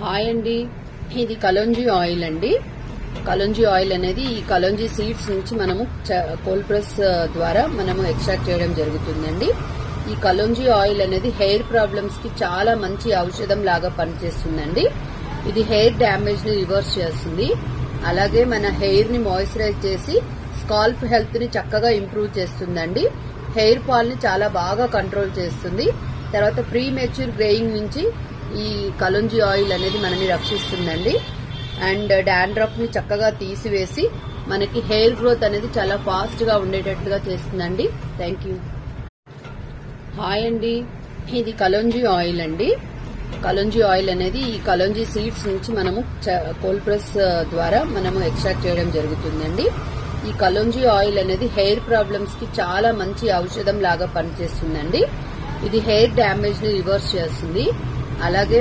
Hi అండి. ఇది kalonji oil అండి. కలోంజీ ఆయిల్ అనేది ఈ కలోంజీ సీడ్స్ నుంచి మనము కోల్డ్ ప్రెస్ ద్వారా మనము ఎక్స్ట్రాక్ట్ చేయడం జరుగుతుందండి. ఈ కలోంజీ ఆయిల్ అనేది హెయిర్ ప్రాబ్లమ్స్కి చాలా మంచి ఔషధం లాగా పనిచేస్తుందండి. ఇది హెయిర్ డ్యామేజ్ని రివర్స్ చేస్తుంది. అలాగే మన హెయిర్ని మాయిశ్చరైజ్ చేసి స్కాల్ప్ హెల్త్ని చక్కగా ఇంప్రూవ్ చేస్తుందండి. హెయిర్ ఫాల్ని చాలా బాగా కంట్రోల్ చేస్తుంది. తర్వాత ప్రీ మెచ్యూర్ గ్రేయింగ్ నుంచి ఈ కలుంజి ఆయిల్ అనేది మనని రక్షిస్తుందండి. అండ్ డాండ్రఫ్ని చక్కగా తీసివేసి మనకి హెయిర్ గ్రోత్ అనేది చాలా ఫాస్ట్గా ఉండేటట్టుగా చేస్తుందండి. Thank you. హాయ్ అండి. ఇది కలోంజీ ఆయిల్ అండి. కలోంజీ ఆయిల్ అనేది ఈ కలోంజీ సీడ్స్ నుంచి మనము కోల్డ్ ప్రెస్ ద్వారా మనము ఎక్స్ట్రాక్ట్ చేయడం జరుగుతుందండి. ఈ కలోంజీ ఆయిల్ అనేది హెయిర్ ప్రాబ్లమ్స్కి చాలా మంచి ఔషధం లాగా పనిచేస్తుందండి. ఇది హెయిర్ డ్యామేజ్ని రివర్స్ చేస్తుంది. అలాగే